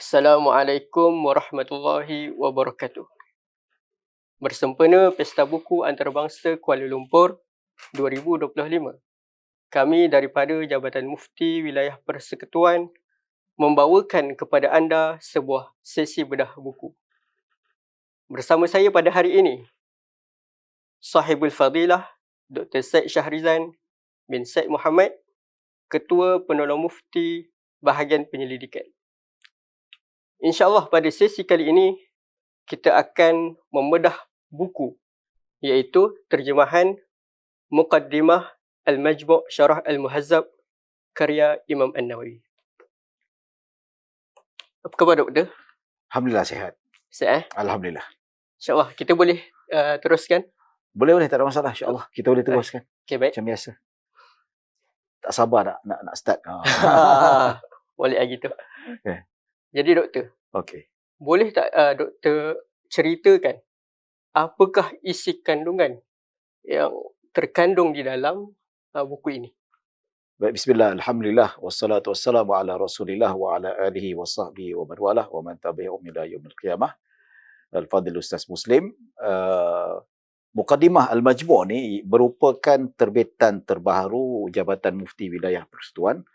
Assalamualaikum warahmatullahi wabarakatuh. Bersempena Pesta Buku Antarabangsa Kuala Lumpur 2025. Kami daripada Jabatan Mufti Wilayah Persekutuan membawakan kepada anda sebuah sesi bedah buku. Bersama saya pada hari ini, Sahibul Fadilah Dr. Syed Syahrizan bin Syed Muhammad, Ketua Penolong Mufti Bahagian Penyelidikan. InsyaAllah pada sesi kali ini, kita akan membedah buku iaitu terjemahan Muqaddimah Al-Majmu' Syarah Al-Muhazzab karya Imam An-Nawawi. Apa khabar doktor? Alhamdulillah sihat. Sihat eh? Alhamdulillah. InsyaAllah kita boleh uh, teruskan? Boleh boleh tak ada masalah insyaAllah. Kita boleh teruskan. Okay, baik. Macam biasa. Tak sabar nak nak, nak start. Ha. boleh lagi tu. Okay. Jadi doktor, Okey. boleh tak uh, doktor ceritakan apakah isi kandungan yang terkandung di dalam uh, buku ini? Baik, bismillah, alhamdulillah, wassalatu wassalamu ala rasulillah wa ala alihi wa sahbihi wa man walah wa man tabi'ahum ila yaumil qiyamah. Al-Fadil Ustaz Muslim. Uh, Muqaddimah Al-Majmu' ni merupakan terbitan terbaru Jabatan Mufti Wilayah Persekutuan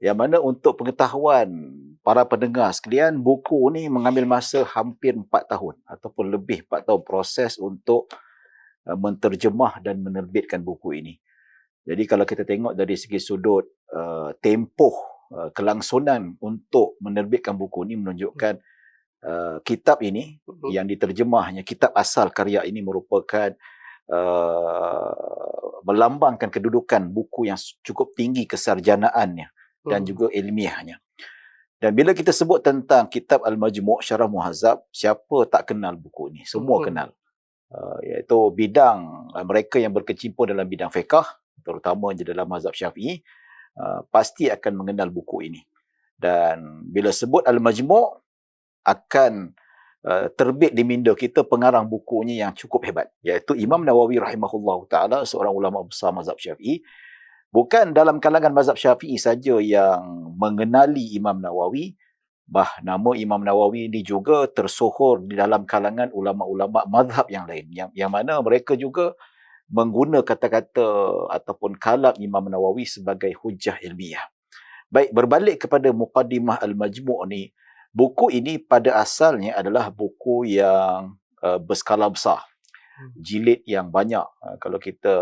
yang mana untuk pengetahuan para pendengar sekalian, buku ni mengambil masa hampir 4 tahun ataupun lebih 4 tahun proses untuk uh, menterjemah dan menerbitkan buku ini. Jadi kalau kita tengok dari segi sudut uh, tempoh uh, kelangsunan untuk menerbitkan buku ini menunjukkan uh, kitab ini Mhm. yang diterjemahnya kitab asal karya ini merupakan uh, melambangkan kedudukan buku yang cukup tinggi kesarjanaannya dan Hmm. juga ilmiahnya. Dan bila kita sebut tentang kitab Al-Majmu' Syarah Muhazzab, siapa tak kenal buku ini? Semua Mhm. kenal. Uh, iaitu bidang uh, mereka yang berkecimpung dalam bidang fiqah, terutamanya dalam mazhab Syafi'i, uh, pasti akan mengenal buku ini. Dan bila sebut Al-Majmu' akan uh, terbit di minda kita pengarang bukunya yang cukup hebat, iaitu Imam Nawawi rahimahullah taala, seorang ulama besar mazhab Syafi'i bukan dalam kalangan mazhab Syafi'i saja yang mengenali Imam Nawawi, bah nama Imam Nawawi ini juga tersohor di dalam kalangan ulama-ulama mazhab yang lain yang yang mana mereka juga mengguna kata-kata ataupun kalam Imam Nawawi sebagai hujah ilmiah. Baik berbalik kepada Muqaddimah Al-Majmu' ni, buku ini pada asalnya adalah buku yang uh, berskala besar. Hmm. Jilid yang banyak. Uh, kalau kita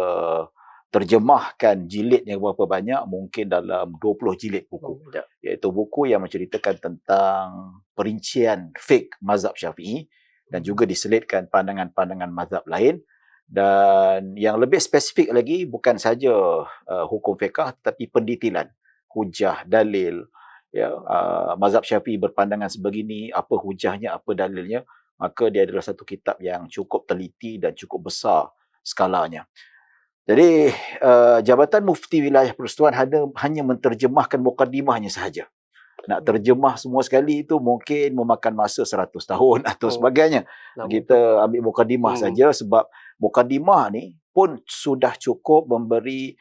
terjemahkan jilid yang berapa banyak mungkin dalam 20 jilid buku. Oh, iaitu buku yang menceritakan tentang perincian fik mazhab Syafi'i dan juga diselitkan pandangan-pandangan mazhab lain. Dan yang lebih spesifik lagi bukan saja uh, hukum fiqh tetapi pendetilan hujah dalil. Ya uh, mazhab Syafi'i berpandangan sebegini apa hujahnya apa dalilnya maka dia adalah satu kitab yang cukup teliti dan cukup besar skalanya jadi uh, Jabatan Mufti Wilayah Persekutuan hanya, hanya menterjemahkan mukaddimahnya sahaja. Nak terjemah semua sekali itu mungkin memakan masa 100 tahun atau Oh. sebagainya. Kita ambil mukaddimah Hmm. saja sebab mukaddimah ni pun sudah cukup memberi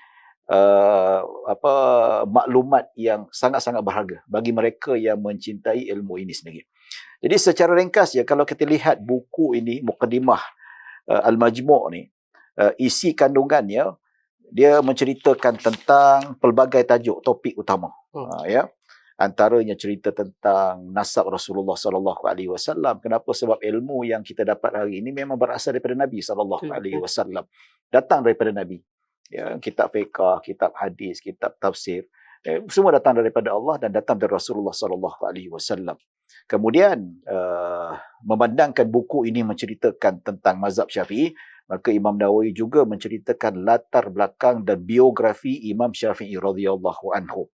uh, apa maklumat yang sangat-sangat berharga bagi mereka yang mencintai ilmu ini sendiri. Jadi secara ringkas ya kalau kita lihat buku ini mukaddimah uh, Al-Majmu' ni uh, isi kandungannya dia menceritakan tentang pelbagai tajuk topik utama. Hmm. uh, ya. Antaranya cerita tentang nasab Rasulullah sallallahu alaihi wasallam. Kenapa? Sebab ilmu yang kita dapat hari ini memang berasal daripada Nabi sallallahu alaihi wasallam. Datang daripada Nabi. Ya kitab fiqh kitab hadis kitab tafsir. Eh, semua datang daripada Allah dan datang dari Rasulullah sallallahu alaihi wasallam kemudian uh, memandangkan buku ini menceritakan tentang mazhab Syafi'i maka Imam Nawawi juga menceritakan latar belakang dan biografi Imam Syafi'i radhiyallahu anhu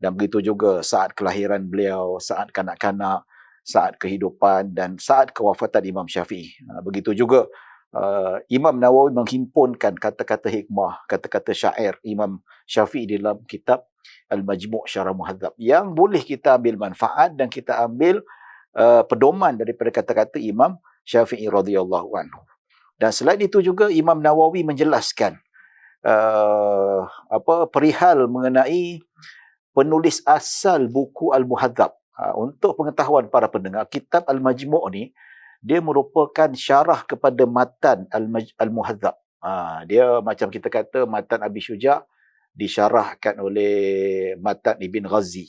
dan begitu juga saat kelahiran beliau, saat kanak-kanak, saat kehidupan dan saat kewafatan Imam Syafi'i. Begitu juga uh, Imam Nawawi menghimpunkan kata-kata hikmah, kata-kata syair Imam Syafi'i dalam kitab Al-Majmu' Syarah Muhadzab yang boleh kita ambil manfaat dan kita ambil uh, pedoman daripada kata-kata Imam Syafi'i radhiyallahu anhu. Dan selain itu juga Imam Nawawi menjelaskan uh, apa perihal mengenai penulis asal buku Al-Muhadzab. uh, untuk pengetahuan para pendengar, kitab Al-Majmu' ni dia merupakan syarah kepada matan Al-Muhadzab. Uh, dia macam kita kata matan Abi Syuja' disyarahkan oleh matan Ibn Ghazi.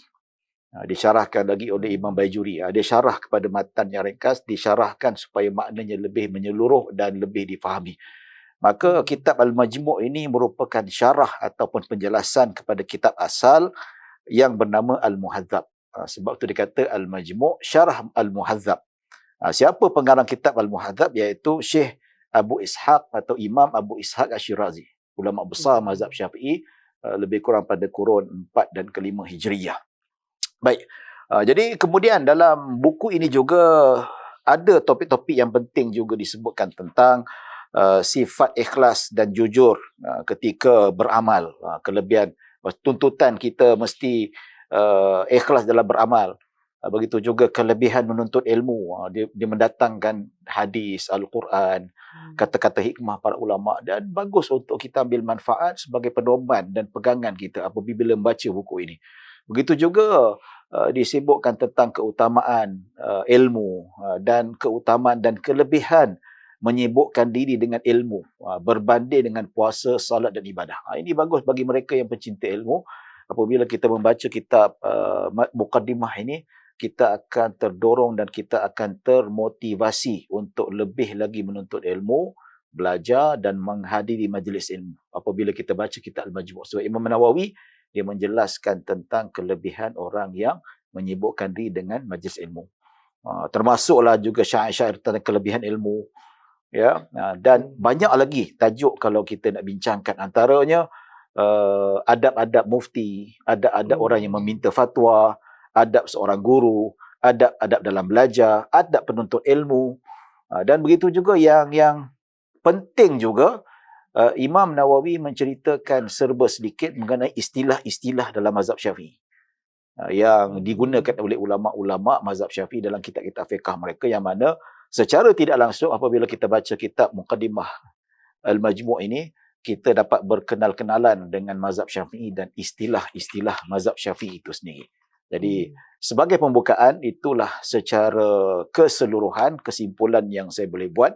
Uh, disyarahkan lagi oleh Imam Bayjuri. Uh, dia syarah kepada matan yang ringkas, disyarahkan supaya maknanya lebih menyeluruh dan lebih difahami. Maka kitab Al-Majmu' ini merupakan syarah ataupun penjelasan kepada kitab asal yang bernama Al-Muhadzab. Ha, sebab tu dikata Al-Majmu' Syarah Al-Muhadzab. Ha, siapa pengarang kitab Al-Muhadzab iaitu Syekh Abu Ishaq atau Imam Abu Ishaq Ashirazi. Ulama besar hmm. mazhab syafi'i uh, lebih kurang pada kurun 4 dan ke-5 Hijriyah. Baik. Uh, jadi kemudian dalam buku ini juga ada topik-topik yang penting juga disebutkan tentang uh, sifat ikhlas dan jujur uh, ketika beramal. Uh, kelebihan tuntutan kita mesti uh, ikhlas dalam beramal. Uh, begitu juga kelebihan menuntut ilmu. Uh, dia, dia mendatangkan hadis, Al-Quran, hmm. kata-kata hikmah para ulama dan bagus untuk kita ambil manfaat sebagai pedoman dan pegangan kita apabila membaca buku ini. Begitu juga uh, disebutkan tentang keutamaan uh, ilmu uh, dan keutamaan dan kelebihan menyibukkan diri dengan ilmu berbanding dengan puasa, salat dan ibadah. Ini bagus bagi mereka yang pencinta ilmu apabila kita membaca kitab uh, mukaddimah ini kita akan terdorong dan kita akan termotivasi untuk lebih lagi menuntut ilmu belajar dan menghadiri majlis ilmu. Apabila kita baca kitab al-majmu' sebab Imam Nawawi dia menjelaskan tentang kelebihan orang yang menyibukkan diri dengan majlis ilmu. Uh, termasuklah juga syair-syair tentang kelebihan ilmu ya. Uh, dan banyak lagi tajuk kalau kita nak bincangkan. Antaranya uh, adab-adab mufti, adab-adab hmm. orang yang meminta fatwa, adab seorang guru, adab-adab dalam belajar, adab penuntut ilmu. Uh, dan begitu juga yang yang penting juga uh, Imam Nawawi menceritakan serba sedikit mengenai istilah-istilah dalam mazhab Syafi'i. Uh, yang digunakan oleh ulama-ulama mazhab Syafi'i dalam kitab-kitab fiqh mereka yang mana secara tidak langsung apabila kita baca kitab Muqaddimah Al-Majmu' ini kita dapat berkenal-kenalan dengan mazhab syafi'i dan istilah-istilah mazhab syafi'i itu sendiri. Jadi hmm. sebagai pembukaan itulah secara keseluruhan kesimpulan yang saya boleh buat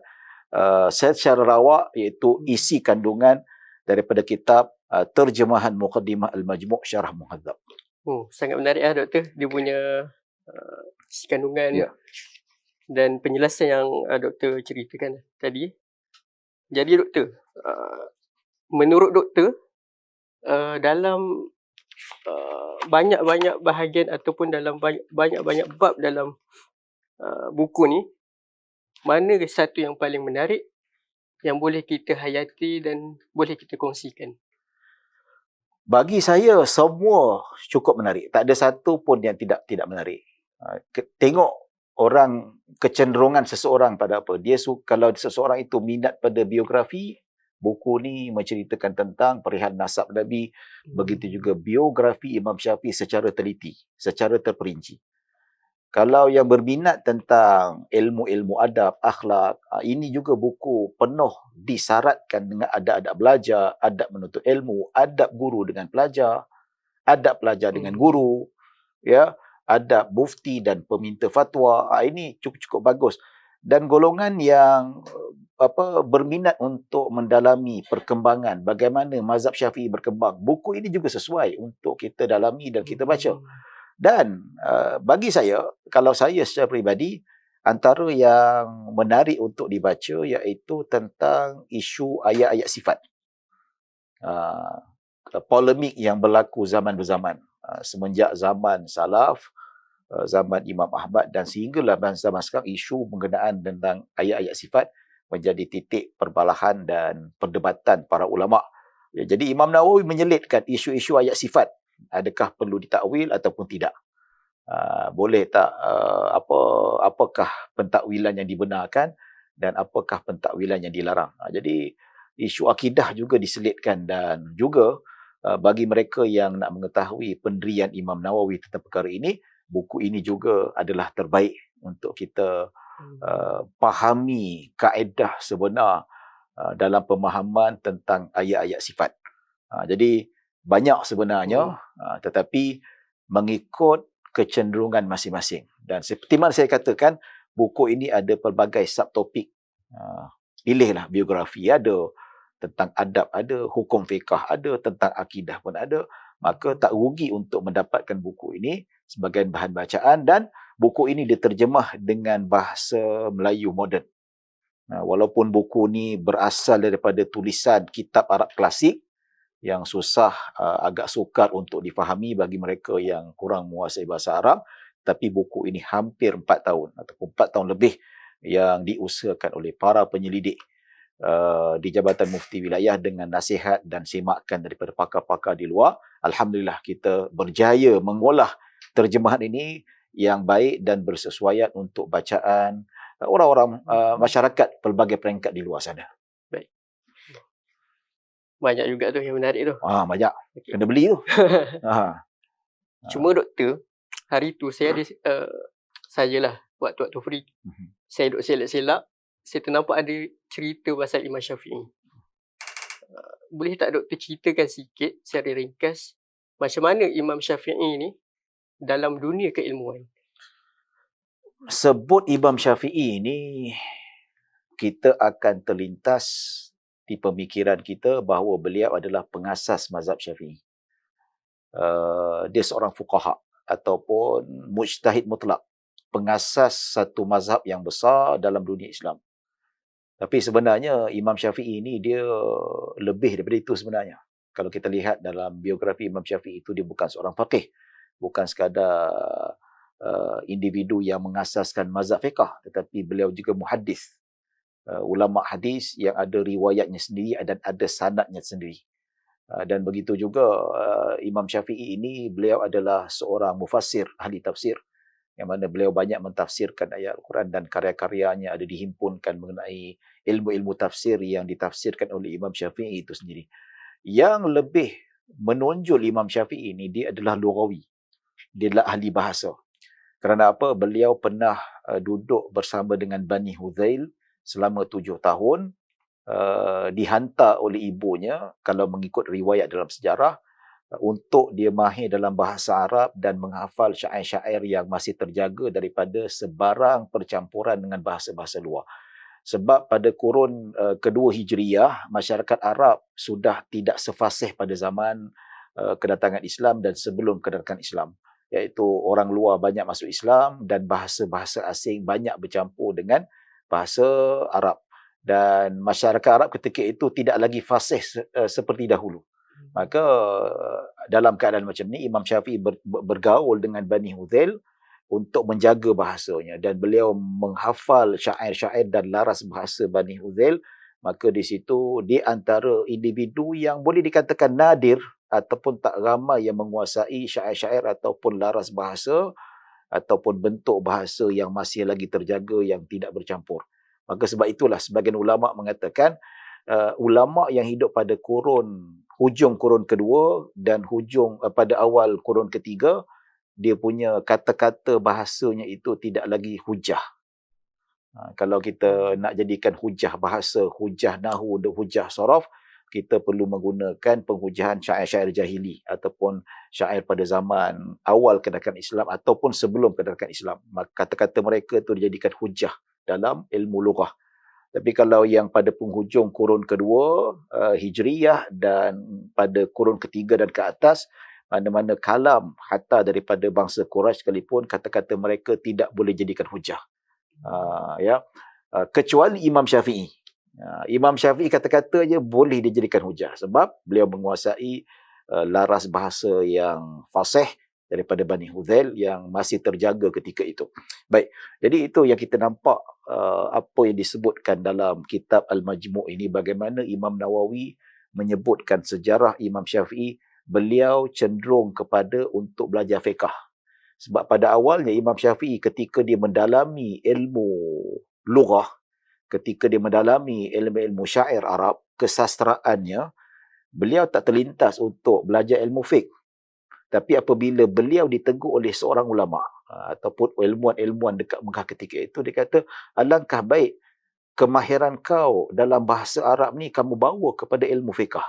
uh, secara rawak iaitu isi kandungan daripada kitab uh, terjemahan Muqaddimah Al-Majmu' Syarah Muhadzab. Oh, sangat menarik ah doktor dia punya uh, isi kandungan yeah. dan penjelasan yang uh, doktor ceritakan tadi. Jadi doktor, uh, menurut doktor uh, dalam uh, banyak-banyak bahagian ataupun dalam banyak-banyak bab dalam uh, buku ni mana satu yang paling menarik yang boleh kita hayati dan boleh kita kongsikan? Bagi saya semua cukup menarik. Tak ada satu pun yang tidak tidak menarik. Uh, tengok orang kecenderungan seseorang pada apa. Dia suka kalau seseorang itu minat pada biografi buku ni menceritakan tentang perihal nasab Nabi hmm. begitu juga biografi Imam Syafi'i secara teliti secara terperinci kalau yang berminat tentang ilmu-ilmu adab akhlak ah, ini juga buku penuh disyaratkan dengan adab-adab belajar adab menuntut ilmu adab guru dengan pelajar adab pelajar dengan hmm. guru ya adab mufti dan peminta fatwa ah, ini cukup-cukup bagus dan golongan yang apa berminat untuk mendalami perkembangan bagaimana mazhab Syafi'i berkembang. Buku ini juga sesuai untuk kita dalami dan kita baca. Hmm. Dan uh, bagi saya kalau saya secara peribadi antara yang menarik untuk dibaca iaitu tentang isu ayat-ayat sifat. Uh, polemik yang berlaku zaman berzaman uh, semenjak zaman salaf uh, zaman Imam Ahmad dan sehinggalah zaman sekarang isu penggunaan tentang ayat-ayat sifat menjadi titik perbalahan dan perdebatan para ulama. Ya, jadi Imam Nawawi menyelitkan isu-isu ayat sifat. Adakah perlu ditakwil ataupun tidak? Uh, boleh tak uh, apa apakah pentakwilan yang dibenarkan dan apakah pentakwilan yang dilarang. Uh, jadi isu akidah juga diselitkan dan juga uh, bagi mereka yang nak mengetahui pendirian Imam Nawawi tentang perkara ini, buku ini juga adalah terbaik untuk kita uh, pahami kaedah sebenar uh, dalam pemahaman tentang ayat-ayat sifat. Uh, jadi banyak sebenarnya hmm. uh, tetapi mengikut kecenderungan masing-masing. Dan seperti mana saya katakan, buku ini ada pelbagai subtopik. Uh, pilihlah biografi ada, tentang adab ada, hukum fiqah ada, tentang akidah pun ada. Maka tak rugi untuk mendapatkan buku ini sebagai bahan bacaan dan buku ini diterjemah dengan bahasa Melayu moden. Walaupun buku ini berasal daripada tulisan kitab Arab klasik yang susah, uh, agak sukar untuk difahami bagi mereka yang kurang menguasai bahasa Arab, tapi buku ini hampir 4 tahun ataupun 4 tahun lebih yang diusahakan oleh para penyelidik uh, di Jabatan Mufti Wilayah dengan nasihat dan semakan daripada pakar-pakar di luar. Alhamdulillah kita berjaya mengolah terjemahan ini yang baik dan bersesuaian untuk bacaan uh, orang-orang uh, masyarakat pelbagai peringkat di luar sana. Baik. Banyak juga tu yang menarik tu. Ah, banyak. Okay. Kena beli tu. ha. Cuma doktor, hari tu saya ada uh, sajalah waktu-waktu free. Uh-huh. Saya duk selak-selak, saya ternampak ada cerita pasal Imam Syafi'i. Uh, boleh tak doktor ceritakan sikit secara ringkas macam mana Imam Syafi'i ni dalam dunia keilmuan. Sebut Imam Syafi'i ini kita akan terlintas di pemikiran kita bahawa beliau adalah pengasas mazhab Syafi'i. Uh, dia seorang fuqaha ataupun mujtahid mutlak, pengasas satu mazhab yang besar dalam dunia Islam. Tapi sebenarnya Imam Syafi'i ini dia lebih daripada itu sebenarnya. Kalau kita lihat dalam biografi Imam Syafi'i itu dia bukan seorang faqih bukan sekadar uh, individu yang mengasaskan mazhab fiqah tetapi beliau juga muhaddis. Uh, ulama hadis yang ada riwayatnya sendiri dan ada sanadnya sendiri. Uh, dan begitu juga uh, Imam Syafi'i ini beliau adalah seorang mufassir ahli tafsir yang mana beliau banyak mentafsirkan ayat Al-Quran dan karya-karyanya ada dihimpunkan mengenai ilmu-ilmu tafsir yang ditafsirkan oleh Imam Syafi'i itu sendiri. Yang lebih menonjol Imam Syafi'i ini dia adalah lughawi dia adalah ahli bahasa. Kerana apa? Beliau pernah uh, duduk bersama dengan Bani Huzail selama tujuh tahun. Uh, dihantar oleh ibunya, kalau mengikut riwayat dalam sejarah, untuk dia mahir dalam bahasa Arab dan menghafal syair-syair yang masih terjaga daripada sebarang percampuran dengan bahasa-bahasa luar. Sebab pada kurun uh, kedua Hijriyah, masyarakat Arab sudah tidak sefasih pada zaman uh, kedatangan Islam dan sebelum kedatangan Islam iaitu orang luar banyak masuk Islam dan bahasa-bahasa asing banyak bercampur dengan bahasa Arab dan masyarakat Arab ketika itu tidak lagi fasih uh, seperti dahulu. Hmm. Maka dalam keadaan macam ni Imam Syafi'i ber, bergaul dengan Bani Huzail untuk menjaga bahasanya dan beliau menghafal syair-syair dan laras bahasa Bani Huzail maka di situ di antara individu yang boleh dikatakan nadir ataupun tak ramai yang menguasai syair-syair ataupun laras bahasa ataupun bentuk bahasa yang masih lagi terjaga yang tidak bercampur. Maka sebab itulah sebagian ulama mengatakan uh, ulama yang hidup pada kurun hujung kurun kedua dan hujung uh, pada awal kurun ketiga dia punya kata-kata bahasanya itu tidak lagi hujah. Uh, kalau kita nak jadikan hujah bahasa, hujah nahu hujah sorof, kita perlu menggunakan penghujahan syair-syair jahili ataupun syair pada zaman awal kedatangan Islam ataupun sebelum kedatangan Islam. Kata-kata mereka itu dijadikan hujah dalam ilmu lughah. Tapi kalau yang pada penghujung kurun kedua, uh, Hijriyah dan pada kurun ketiga dan ke atas, mana-mana kalam hatta daripada bangsa Quraisy sekalipun, kata-kata mereka tidak boleh jadikan hujah. Uh, ya. Uh, kecuali Imam Syafi'i. Ha, Imam Syafi'i kata-kata je boleh dijadikan hujah sebab beliau menguasai uh, laras bahasa yang fasih daripada Bani Huzail yang masih terjaga ketika itu. Baik, jadi itu yang kita nampak uh, apa yang disebutkan dalam kitab Al-Majmu' ini bagaimana Imam Nawawi menyebutkan sejarah Imam Syafi'i beliau cenderung kepada untuk belajar fiqah. Sebab pada awalnya Imam Syafi'i ketika dia mendalami ilmu lughah ketika dia mendalami ilmu-ilmu syair Arab, kesastraannya, beliau tak terlintas untuk belajar ilmu fiqh. Tapi apabila beliau ditegur oleh seorang ulama ha, ataupun ilmuan-ilmuan dekat Mekah ketika itu, dia kata, alangkah baik kemahiran kau dalam bahasa Arab ni kamu bawa kepada ilmu fiqh.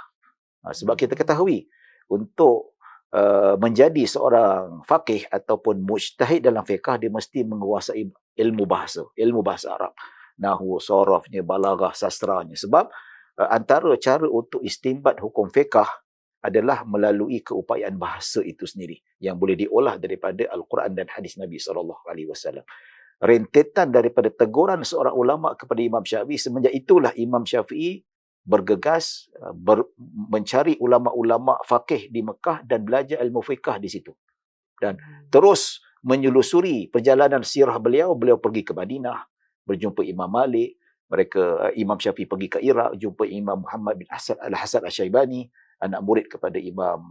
Ha, sebab kita ketahui, untuk uh, menjadi seorang faqih ataupun mujtahid dalam fiqh dia mesti menguasai ilmu bahasa, ilmu bahasa Arab. Nahu, sorofnya, balaghah, sastranya. Sebab uh, antara cara untuk istimbat hukum fiqh adalah melalui keupayaan bahasa itu sendiri yang boleh diolah daripada Al-Quran dan hadis Nabi sallallahu alaihi wasallam. Rentetan daripada teguran seorang ulama kepada Imam Syafi'i semenjak itulah Imam Syafi'i bergegas uh, ber, mencari ulama-ulama faqih di Mekah dan belajar ilmu fiqh di situ. Dan hmm. terus menyelusuri perjalanan sirah beliau, beliau pergi ke Madinah, berjumpa Imam Malik, mereka uh, Imam Syafi'i pergi ke Iraq, jumpa Imam Muhammad bin Hasan Al-Hasan Al-Syaibani, anak murid kepada Imam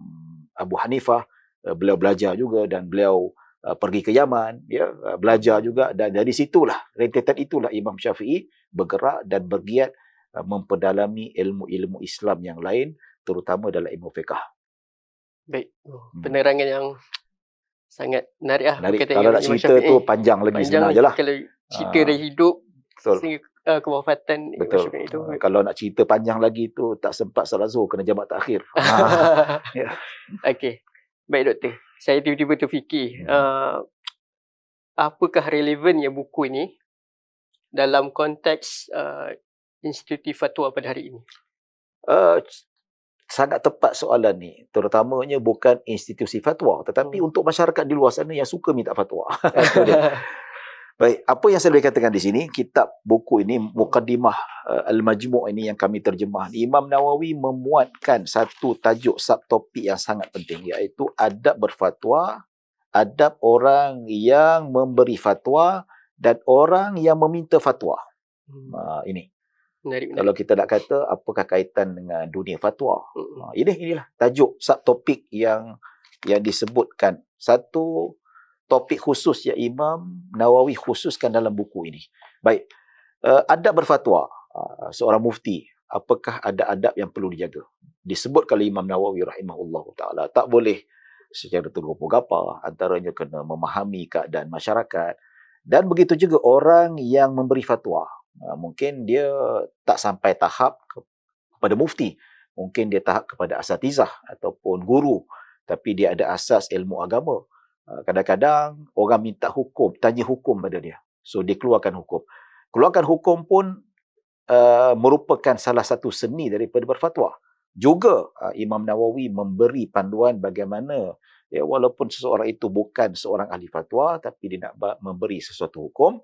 Abu Hanifah, uh, beliau belajar juga dan beliau Uh, pergi ke Yaman ya uh, belajar juga dan dari situlah rentetan itulah Imam Syafi'i bergerak dan bergiat uh, memperdalami ilmu-ilmu Islam yang lain terutama dalam ilmu fiqh. Baik. Oh, hmm. penerangan yang sangat menarik ah. Menarik. Kalau nak cerita Syafi'i. tu panjang lagi panjang sebenarnya lah. Kalau cerita dari hidup Betul. sehingga uh, kewafatan Betul. itu. Uh, kalau nak cerita panjang lagi tu tak sempat salat zuhur kena jamak takhir. ya. Okey. Baik doktor saya tiba-tiba terfikir hmm. uh, apakah relevannya buku ini dalam konteks uh, institusi fatwa pada hari ini? Uh, sangat tepat soalan ni. Terutamanya bukan institusi fatwa tetapi hmm. untuk masyarakat di luar sana yang suka minta fatwa. Baik, apa yang saya boleh katakan di sini, kitab buku ini, Muqaddimah uh, Al-Majmu' ini yang kami terjemah. Imam Nawawi memuatkan satu tajuk subtopik yang sangat penting, iaitu adab berfatwa, adab orang yang memberi fatwa dan orang yang meminta fatwa. Hmm. Uh, ini. Menarik, menarik. Kalau kita nak kata, apakah kaitan dengan dunia fatwa? Hmm. Uh, ini, inilah tajuk subtopik yang yang disebutkan. Satu topik khusus yang Imam Nawawi khususkan dalam buku ini. Baik, uh, adab berfatwa uh, seorang mufti, apakah ada adab yang perlu dijaga? Disebut oleh Imam Nawawi rahimahullah taala, tak boleh secara tergopoh gapa antaranya kena memahami keadaan masyarakat dan begitu juga orang yang memberi fatwa. Uh, mungkin dia tak sampai tahap kepada mufti, mungkin dia tahap kepada asatizah ataupun guru tapi dia ada asas ilmu agama kadang-kadang orang minta hukum, tanya hukum pada dia. So dia keluarkan hukum. Keluarkan hukum pun uh, merupakan salah satu seni daripada berfatwa. Juga uh, Imam Nawawi memberi panduan bagaimana ya walaupun seseorang itu bukan seorang ahli fatwa tapi dia nak memberi sesuatu hukum,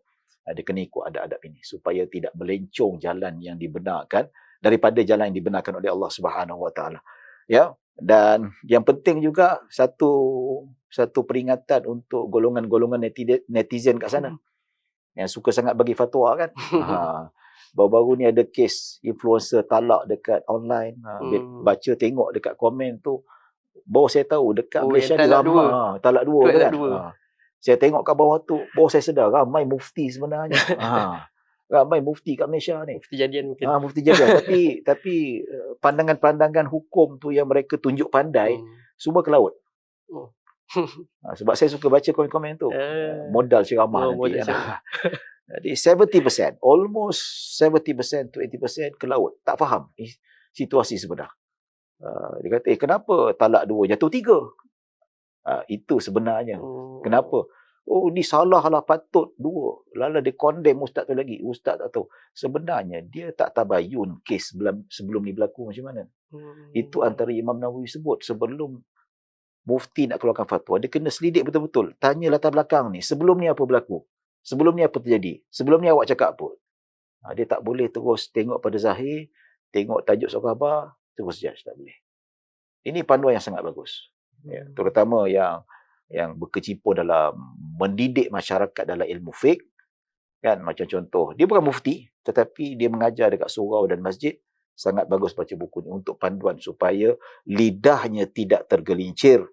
dia kena ikut adab-adab ini supaya tidak melencong jalan yang dibenarkan daripada jalan yang dibenarkan oleh Allah Subhanahu Wa Taala. Ya, dan yang penting juga satu satu peringatan untuk golongan-golongan netizen kat sana. Hmm. Yang suka sangat bagi fatwa kan. ha. Baru-baru ni ada kes influencer talak dekat online. Ha. Hmm. Baca tengok dekat komen tu. Baru saya tahu dekat oh, Malaysia ni ramai. Ha. Talak dua kan. Dua. Ha. Saya tengok kat bawah tu. Baru saya sedar ramai mufti sebenarnya. ha. Ramai mufti kat Malaysia ni. Mufti jadian mungkin. Ha, mufti jadian. tapi tapi eh, pandangan-pandangan hukum tu yang mereka tunjuk pandai. Hmm. Semua ke laut. Oh ha, sebab saya suka baca komen-komen tu. Uh, modal ceramah oh, nanti. Modal kan. Jadi 70%, almost 70% to 80% ke laut. Tak faham situasi sebenar. Uh, dia kata, eh kenapa talak dua, jatuh tiga? Uh, itu sebenarnya. Oh. Kenapa? Oh, ni salah lah patut dua. Lalu dia condemn ustaz tu lagi. Ustaz tak tahu. Sebenarnya, dia tak tabayun kes sebelum, ni berlaku macam mana. Hmm. Itu antara Imam Nawawi sebut. Sebelum mufti nak keluarkan fatwa, dia kena selidik betul-betul. Tanya latar belakang ni, sebelum ni apa berlaku? Sebelum ni apa terjadi? Sebelum ni awak cakap apa? Ha, dia tak boleh terus tengok pada zahir, tengok tajuk surat khabar, terus judge. Tak boleh. Ini panduan yang sangat bagus. Ya, hmm. terutama yang yang berkecimpung dalam mendidik masyarakat dalam ilmu fiqh. Kan, macam contoh, dia bukan mufti, tetapi dia mengajar dekat surau dan masjid, sangat bagus baca buku ni untuk panduan supaya lidahnya tidak tergelincir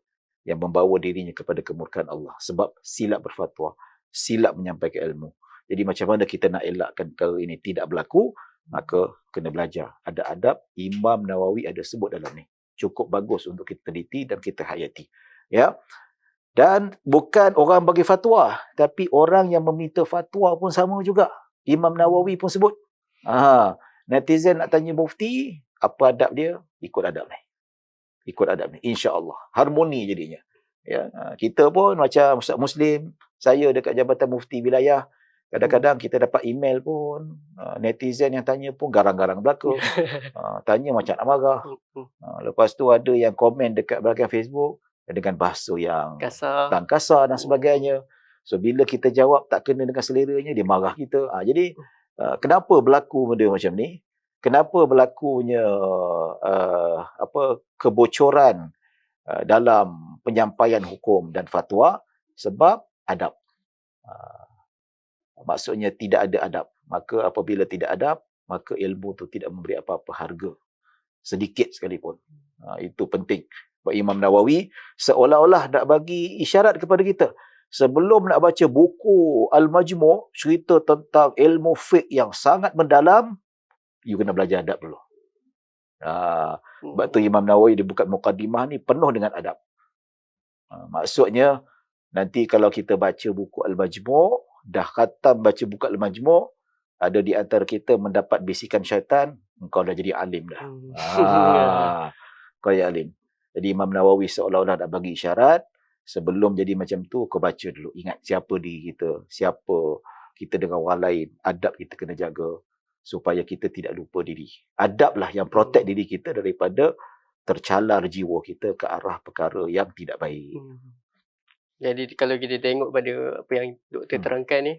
yang membawa dirinya kepada kemurkaan Allah. Sebab silap berfatwa silap menyampaikan ilmu. Jadi macam mana kita nak elakkan kalau ini tidak berlaku maka kena belajar. Ada adab Imam Nawawi ada sebut dalam ni. Cukup bagus untuk kita teliti dan kita hayati. Ya dan bukan orang bagi fatwa tapi orang yang meminta fatwa pun sama juga. Imam Nawawi pun sebut. Ah netizen nak tanya mufti, apa adab dia? Ikut adab ni. ikut adab ni insya-Allah. Harmoni jadinya. Ya uh, kita pun macam ustaz muslim saya dekat jabatan mufti wilayah kadang-kadang kita dapat email pun uh, netizen yang tanya pun garang-garang belaka. Uh, tanya macam nak marah. Uh, lepas tu ada yang komen dekat belakang Facebook dengan bahasa yang kasar dan kasar dan sebagainya so bila kita jawab tak kena dengan seleranya dia marah kita uh, jadi uh, kenapa berlaku benda macam ni kenapa berlakunya uh, apa kebocoran uh, dalam penyampaian hukum dan fatwa sebab adab. Uh, maksudnya tidak ada adab. Maka apabila tidak adab, maka ilmu tu tidak memberi apa-apa harga. Sedikit sekalipun. Uh, itu penting. Imam Nawawi seolah-olah nak bagi isyarat kepada kita. Sebelum nak baca buku Al-Majmu' cerita tentang ilmu fiqh yang sangat mendalam, you kena belajar adab dulu. Sebab tu Imam Nawawi dia buka mukadimah ni penuh dengan adab. Ha, maksudnya nanti kalau kita baca buku Al-Majmu' dah khatam baca buku Al-Majmu' ada di antara kita mendapat bisikan syaitan engkau dah jadi alim dah. Hmm. Ha, kau ya alim. Jadi Imam Nawawi seolah-olah nak bagi isyarat sebelum jadi macam tu kau baca dulu ingat siapa diri kita, siapa kita dengan orang lain, adab kita kena jaga supaya kita tidak lupa diri. Adablah yang protect diri kita daripada tercalar jiwa kita ke arah perkara yang tidak baik. Hmm. Jadi kalau kita tengok pada apa yang doktor hmm. terangkan ni,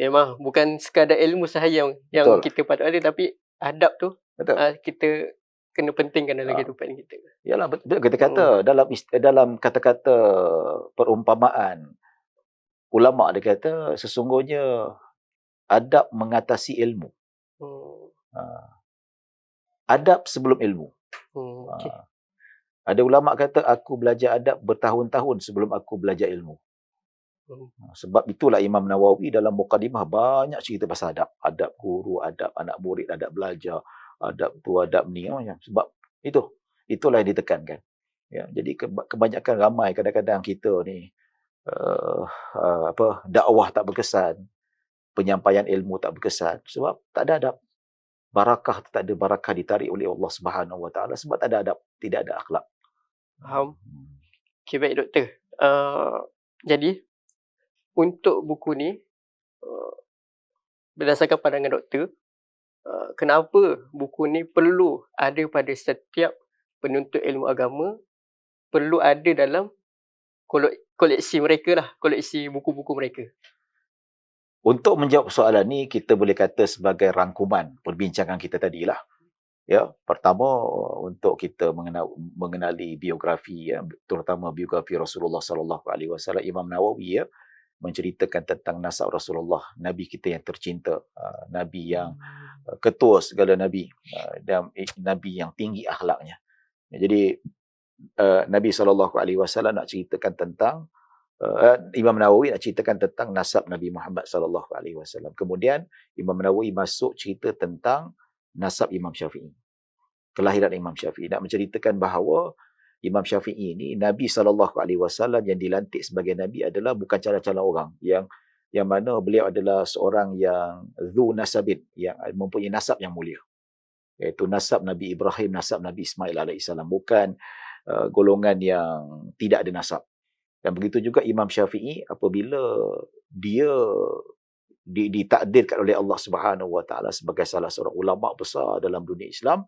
memang bukan sekadar ilmu sahaja yang, yang kita patut ada tapi adab tu betul. Uh, kita kena pentingkan dalam ha. kehidupan kita. Yalah betul kita kata hmm. dalam dalam kata-kata perumpamaan ulama dia kata sesungguhnya adab mengatasi ilmu. Hmm. Uh, adab sebelum ilmu. Hmm, okay. uh, ada ulama kata aku belajar adab bertahun-tahun sebelum aku belajar ilmu. Hmm. Uh, sebab itulah Imam Nawawi dalam mukadimah banyak cerita pasal adab. Adab guru, adab anak murid, adab belajar, adab tu, adab ni. Oh, ya. Sebab itu. Itulah yang ditekankan. Ya, jadi kebanyakan ramai kadang-kadang kita ni uh, uh, apa dakwah tak berkesan penyampaian ilmu tak berkesan sebab tak ada adab barakah tak ada barakah ditarik oleh Allah Subhanahu Wa Taala sebab tak ada adab tidak ada akhlak faham okey baik doktor uh, jadi untuk buku ni uh, berdasarkan pandangan doktor uh, kenapa buku ni perlu ada pada setiap penuntut ilmu agama? Perlu ada dalam koleksi mereka lah koleksi buku-buku mereka. Untuk menjawab soalan ni kita boleh kata sebagai rangkuman perbincangan kita tadi lah. Ya, pertama untuk kita mengenal, mengenali biografi ya, terutama biografi Rasulullah sallallahu alaihi wasallam Imam Nawawi ya menceritakan tentang nasab Rasulullah, nabi kita yang tercinta, uh, nabi yang uh, ketua segala nabi uh, dan nabi yang tinggi akhlaknya. Jadi Nabi wasallam nak ceritakan tentang uh, Imam Nawawi nak ceritakan tentang nasab Nabi Muhammad sallallahu alaihi wasallam. Kemudian Imam Nawawi masuk cerita tentang nasab Imam Syafi'i. Kelahiran Imam Syafi'i nak menceritakan bahawa Imam Syafi'i ini Nabi sallallahu alaihi wasallam yang dilantik sebagai nabi adalah bukan calon-calon orang. Yang yang mana beliau adalah seorang yang zu nasabin yang mempunyai nasab yang mulia. Iaitu nasab Nabi Ibrahim nasab Nabi Ismail alaihissalam bukan uh, golongan yang tidak ada nasab. Dan begitu juga Imam Syafi'i apabila dia ditakdirkan oleh Allah Subhanahu Wa Taala sebagai salah seorang ulama besar dalam dunia Islam,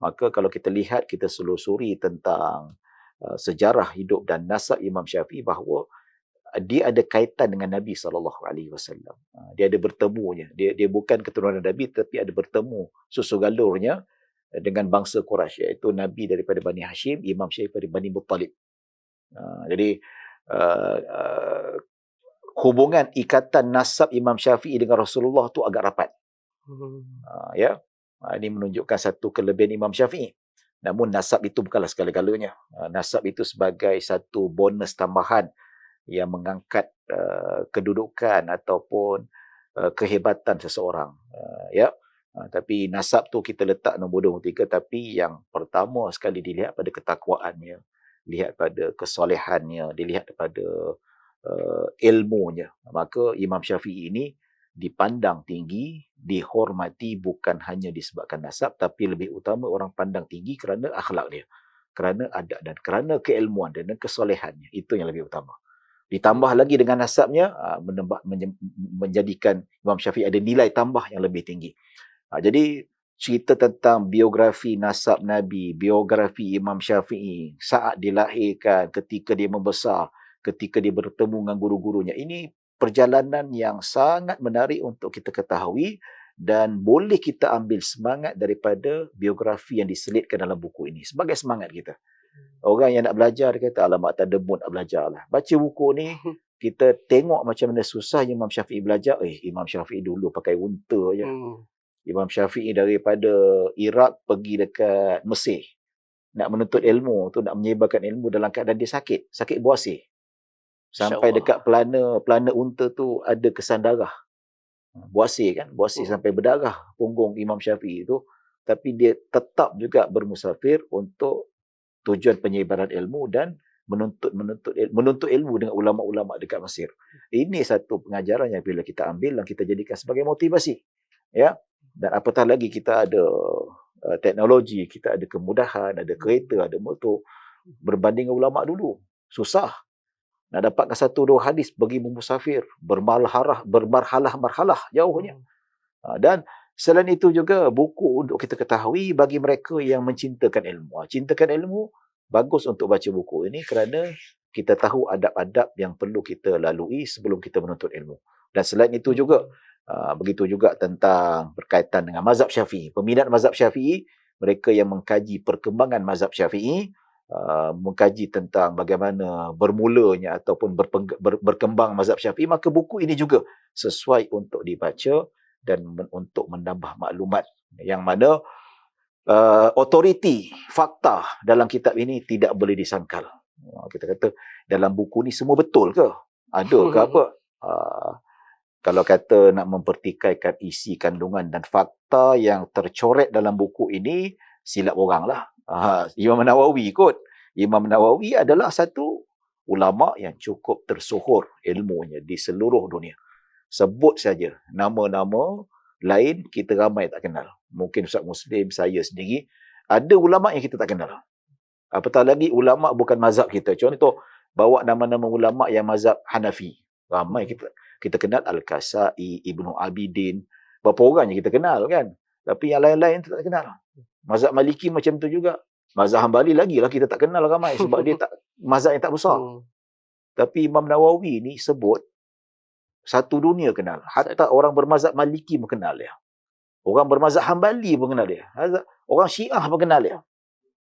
maka kalau kita lihat kita selusuri tentang uh, sejarah hidup dan nasab Imam Syafi'i bahawa uh, dia ada kaitan dengan Nabi sallallahu alaihi wasallam. Uh, dia ada bertemunya. Dia dia bukan keturunan Nabi tapi ada bertemu susu galurnya uh, dengan bangsa Quraisy iaitu Nabi daripada Bani Hashim, Imam Syafi'i daripada Bani Muttalib. jadi Uh, uh, hubungan ikatan nasab Imam Syafi'i dengan Rasulullah tu agak rapat. Hmm. Uh, ya. Uh, ini menunjukkan satu kelebihan Imam Syafi'i. Namun nasab itu bukanlah segala-galanya. Uh, nasab itu sebagai satu bonus tambahan yang mengangkat uh, kedudukan ataupun uh, kehebatan seseorang. Uh, ya. Uh, tapi nasab tu kita letak nombor dua, tiga. Tapi yang pertama sekali dilihat pada ketakwaannya lihat pada kesolehannya, dilihat pada uh, ilmunya. Maka Imam Syafi'i ini dipandang tinggi, dihormati bukan hanya disebabkan nasab tapi lebih utama orang pandang tinggi kerana akhlak dia. kerana adab dan kerana keilmuan dan kesolehannya. Itu yang lebih utama. Ditambah lagi dengan nasabnya, ah, menembak, menjadikan Imam Syafi'i ada nilai tambah yang lebih tinggi. Ah, jadi, cerita tentang biografi nasab Nabi, biografi Imam Syafi'i saat dilahirkan, ketika dia membesar, ketika dia bertemu dengan guru-gurunya. Ini perjalanan yang sangat menarik untuk kita ketahui dan boleh kita ambil semangat daripada biografi yang diselitkan dalam buku ini sebagai semangat kita. Orang yang nak belajar dia kata alamak tak ada mood nak belajar lah. Baca buku ni kita tengok macam mana susah Imam Syafi'i belajar. Eh Imam Syafi'i dulu pakai unta je. Hmm. Imam Syafi'i daripada Iraq pergi dekat Mesir. Nak menuntut ilmu tu nak menyebarkan ilmu dalam keadaan dia sakit. Sakit buasir. Sampai dekat pelana pelana unta tu ada kesan darah. Buasir kan. Buasir hmm. sampai berdarah punggung Imam Syafi'i tu. Tapi dia tetap juga bermusafir untuk tujuan penyebaran ilmu dan menuntut menuntut menuntut ilmu dengan ulama-ulama dekat Mesir. Ini satu pengajaran yang bila kita ambil dan kita jadikan sebagai motivasi. Ya. Dan apatah lagi kita ada uh, teknologi, kita ada kemudahan, ada kereta, ada motor berbanding ulama dulu. Susah. Nak dapatkan satu dua hadis bagi musafir, bermalharah, bermarhalah-marhalah jauhnya. Hmm. Dan Selain itu juga buku untuk kita ketahui bagi mereka yang mencintakan ilmu. Ah, cintakan ilmu bagus untuk baca buku ini kerana kita tahu adab-adab yang perlu kita lalui sebelum kita menuntut ilmu. Dan selain itu juga ah, begitu juga tentang berkaitan dengan mazhab Syafi'i. Peminat mazhab Syafi'i, mereka yang mengkaji perkembangan mazhab Syafi'i, ah, mengkaji tentang bagaimana bermulanya ataupun berkembang mazhab Syafi'i, maka buku ini juga sesuai untuk dibaca dan men- untuk menambah maklumat yang mana uh, otoriti fakta dalam kitab ini tidak boleh disangkal. Uh, kita kata dalam buku ni semua betul ke? Ada ke apa? Uh, kalau kata nak mempertikaikan isi kandungan dan fakta yang tercoret dalam buku ini, silap orang lah. Uh, Imam Nawawi kot. Imam Nawawi adalah satu ulama yang cukup tersohor ilmunya di seluruh dunia sebut saja nama-nama lain kita ramai tak kenal. Mungkin Ustaz Muslim, saya sendiri, ada ulama yang kita tak kenal. Apatah lagi ulama bukan mazhab kita. Contoh, bawa nama-nama ulama yang mazhab Hanafi. Ramai kita kita kenal Al-Kasai, Ibnu Abidin. Berapa orang yang kita kenal kan? Tapi yang lain-lain tak kenal. Mazhab Maliki macam tu juga. Mazhab Hambali lagi lah kita tak kenal ramai sebab dia tak mazhab yang tak besar. Hmm. Tapi Imam Nawawi ni sebut satu dunia kenal. Hatta orang bermazhab Maliki pun kenal dia. Orang bermazhab Hambali pun kenal dia. Orang Syiah pun kenal dia.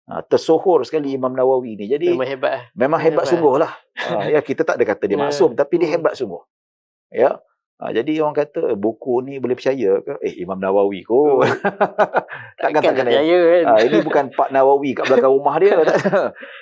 Ha, tersohor sekali Imam Nawawi ni. Jadi memang hebat. Eh? Memang hebat, hebat sungguh lah. Ha, ya, kita tak ada kata dia ya. maksum. Tapi dia hmm. hebat sungguh. Ya. Ha, jadi orang kata buku ni boleh percaya ke? Eh Imam Nawawi kot. Oh. Takkan tak kena. Percaya, kan? ha, ini bukan Pak Nawawi kat belakang rumah dia.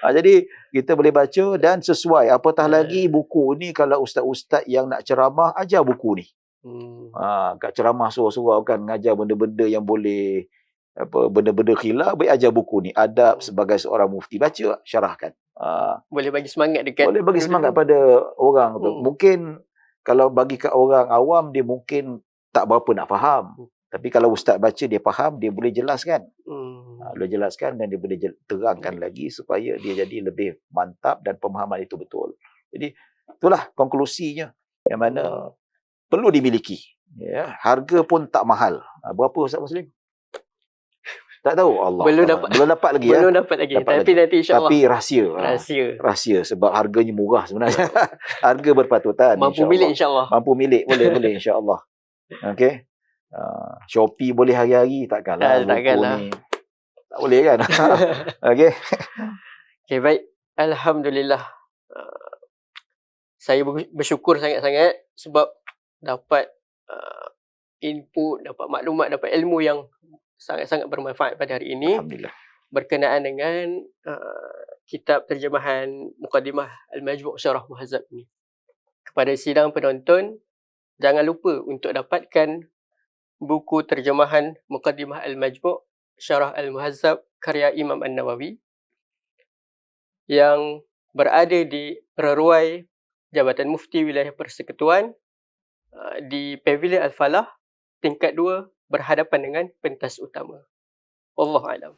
ha, jadi kita boleh baca dan sesuai. Apatah lagi buku ni kalau ustaz-ustaz yang nak ceramah ajar buku ni. Hmm. Ha, kat ceramah surau-surau kan ngajar benda-benda yang boleh apa benda-benda khilaf baik ajar buku ni adab hmm. sebagai seorang mufti baca syarahkan ha. boleh bagi semangat dekat boleh bagi semangat pada orang tu hmm. mungkin kalau bagi ke orang awam dia mungkin tak berapa nak faham. Hmm. Tapi kalau ustaz baca dia faham, dia boleh jelaskan. Hmm. Ha, boleh jelaskan dan dia boleh terangkan hmm. lagi supaya dia jadi lebih mantap dan pemahaman itu betul. Jadi itulah konklusinya yang mana hmm. perlu dimiliki. Ya, harga pun tak mahal. Ha, berapa Ustaz Muslim? Tak tahu Allah. Belum dapat. Belum dapat lagi ya. Belum dapat lagi. Dapat Tapi lagi. nanti insya-Allah. Tapi rahsia. Ha. Rahsia. Rahsia sebab harganya murah sebenarnya. Harga berpatutan Mampu insya milik insya-Allah. Mampu milik boleh boleh insya-Allah. Okey. Uh, Shopee boleh hari-hari takkanlah. Uh, takkanlah. Ni. Tak boleh kan? Okey. Okey baik. Alhamdulillah. Uh, saya bersyukur sangat-sangat sebab dapat uh, input, dapat maklumat, dapat ilmu yang sangat-sangat bermanfaat pada hari ini berkenaan dengan uh, kitab terjemahan Muqaddimah Al-Majmu' Syarah Muhazzab ini. Kepada sidang penonton, jangan lupa untuk dapatkan buku terjemahan Muqaddimah Al-Majmu' Syarah Al-Muhazzab karya Imam An-Nawawi yang berada di Reruai Jabatan Mufti Wilayah Persekutuan uh, di Pavilion Al-Falah tingkat 2 berhadapan dengan pentas utama. Allah alam.